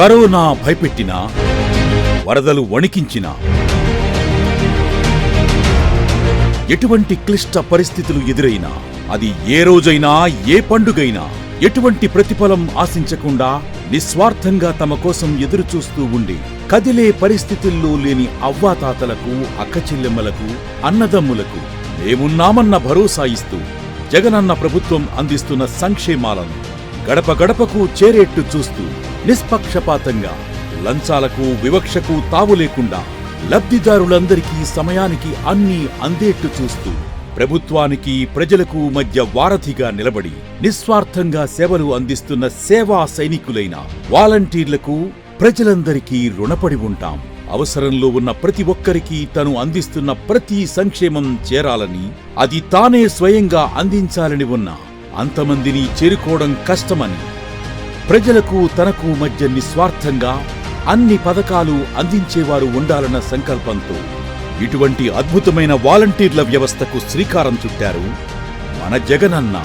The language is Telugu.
కరోనా భయపెట్టినా వరదలు వణికించినా ఎటువంటి క్లిష్ట పరిస్థితులు ఎదురైనా అది ఏ రోజైనా ఏ పండుగైనా ఎటువంటి ప్రతిఫలం ఆశించకుండా నిస్వార్థంగా తమ కోసం ఎదురుచూస్తూ ఉండి కదిలే పరిస్థితుల్లో లేని అవ్వాతాతలకు అక్కచెల్లెమ్మలకు అన్నదమ్ములకు మేమున్నామన్న భరోసా ఇస్తూ జగనన్న ప్రభుత్వం అందిస్తున్న సంక్షేమాలను గడప గడపకు చేరేట్టు చూస్తూ నిష్పక్షపాతంగా లంచాలకు వివక్షకు తావు లేకుండా లబ్ధిదారులందరికీ సమయానికి అన్నీ అందేట్టు చూస్తూ ప్రభుత్వానికి ప్రజలకు మధ్య వారధిగా నిలబడి నిస్వార్థంగా సేవలు అందిస్తున్న సేవా సైనికులైన వాలంటీర్లకు ప్రజలందరికీ రుణపడి ఉంటాం. అవసరంలో ఉన్న ప్రతి ఒక్కరికి తను అందిస్తున్న ప్రతి సంక్షేమం చేరాలని అది తానే స్వయంగా అందించాలని ఉన్న అంతమందిని చేరుకోవడం కష్టమని ప్రజలకు తనకు మధ్య నిస్వార్థంగా అన్ని పథకాలు అందించేవారు ఉండాలన్న సంకల్పంతో ఇటువంటి అద్భుతమైన వాలంటీర్ల వ్యవస్థకు శ్రీకారం చుట్టారు మన జగనన్న.